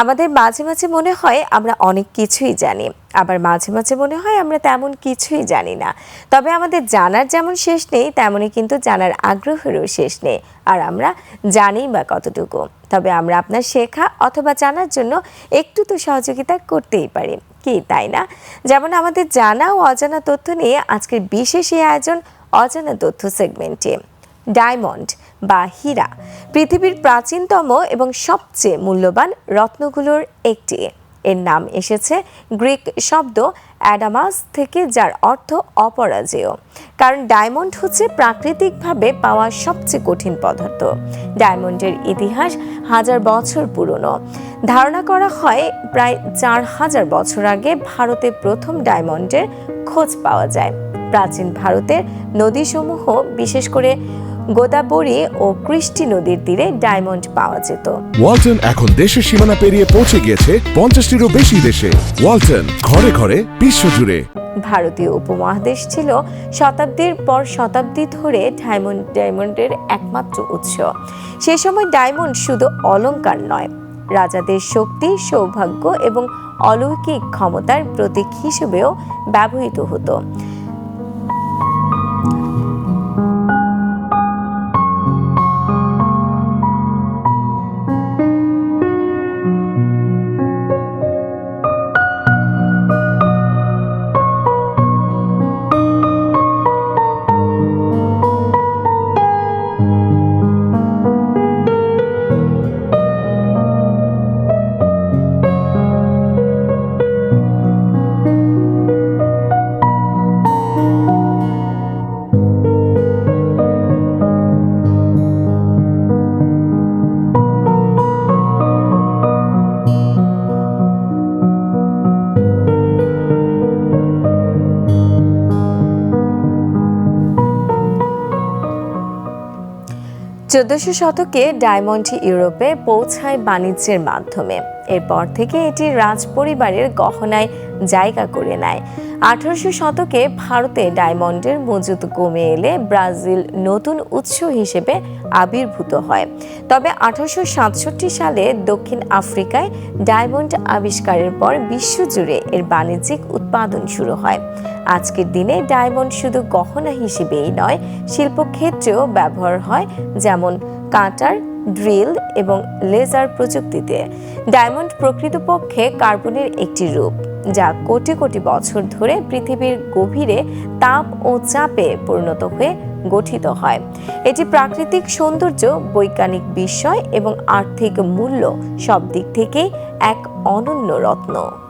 আমাদের মাঝে মাঝে মনে হয় আমরা অনেক কিছুই জানি, আবার মাঝে মাঝে মনে হয় আমরা তেমন কিছুই জানি না। তবে আমাদের জানার যেমন শেষ নেই, তেমনই কিন্তু জানার আগ্রহেরও শেষ নেই, আর আমরা জানি বা কতটুকু। তবে আমরা আপনার শেখা অথবা জানার জন্য একটু তো সহযোগিতা করতেই পারি, কি তাই না? যেমন আমাদের জানা ও অজানা তথ্য নিয়ে আজকের বিশেষ এই আয়োজন অজানা তথ্য সেগমেন্টে। ডায়মন্ড বা হীরা। পৃথিবীর প্রাচীনতম এবং সবচেয়ে মূল্যবান রত্নগুলোর একটি। এর নাম এসেছে গ্রিক শব্দ অ্যাডামাস থেকে, যার অর্থ অপরাজেয়। কারণ ডায়মন্ড হচ্ছে প্রাকৃতিকভাবে পাওয়া সবচেয়ে কঠিন পদার্থ। ডায়মন্ডের ইতিহাস হাজার বছর পুরনো। ধারণা করা হয় প্রায় চার হাজার বছর আগে ভারতে প্রথম ডায়মন্ডের খোঁজ পাওয়া যায়। প্রাচীন ভারতের নদীসমূহ, বিশেষ করে গোদাবরী ও কৃষ্টি নদীর তীরে ডায়মন্ড পাওয়া যেত। ওয়ালটন এখন দেশের সীমানা পেরিয়ে পৌঁছে গিয়েছে পঞ্চাশটিরও বেশি দেশে। ওয়ালটন ঘরে ঘরে বিশ্বজুড়ে। ভারতীয় উপমহাদেশ ছিল শতাব্দীর পর শতাব্দী ধরে ডায়মন্ড ডায়মন্ডের একমাত্র উৎস। সে সময় ডায়মন্ড শুধু অলঙ্কার নয় রাজাদের শক্তি সৌভাগ্য এবং অলৌকিক ক্ষমতার প্রতীক হিসেবেও ব্যবহৃত হতো। চোদ্দশো শতকে ডায়মন্ড ইউরোপে পৌঁছায় বাণিজ্যের মাধ্যমে। এরপর থেকে এটি রাজ পরিবারের গহনায় জায়গা করে নেয়। আঠারোশো শতকে ভারতে ডায়মন্ডের মজুত কমে এলে ব্রাজিল নতুন উৎস হিসেবে আবির্ভূত হয়। তবে আঠারোশো সাতষট্টি সালে দক্ষিণ আফ্রিকায় ডায়মন্ড আবিষ্কারের পর বিশ্বজুড়ে এর বাণিজ্যিক উৎপাদন শুরু হয়। আজকের দিনে ডায়মন্ড শুধু গহনা হিসেবেই নয়, শিল্পক্ষেত্রেও ব্যবহার হয়, যেমন কাঁটার ড্রিল এবং লেজার প্রযুক্তিতে ডায়মন্ড প্রকৃতপক্ষে কার্বনের একটি রূপ, যা কোটি কোটি বছর ধরে পৃথিবীর গভীরে তাপ ও চাপে পরিণত হয়ে গঠিত হয়। এটি প্রাকৃতিক সৌন্দর্য, বৈজ্ঞানিক বিস্ময় এবং আর্থিক মূল্য সব দিক থেকেই এক অনন্য রত্ন।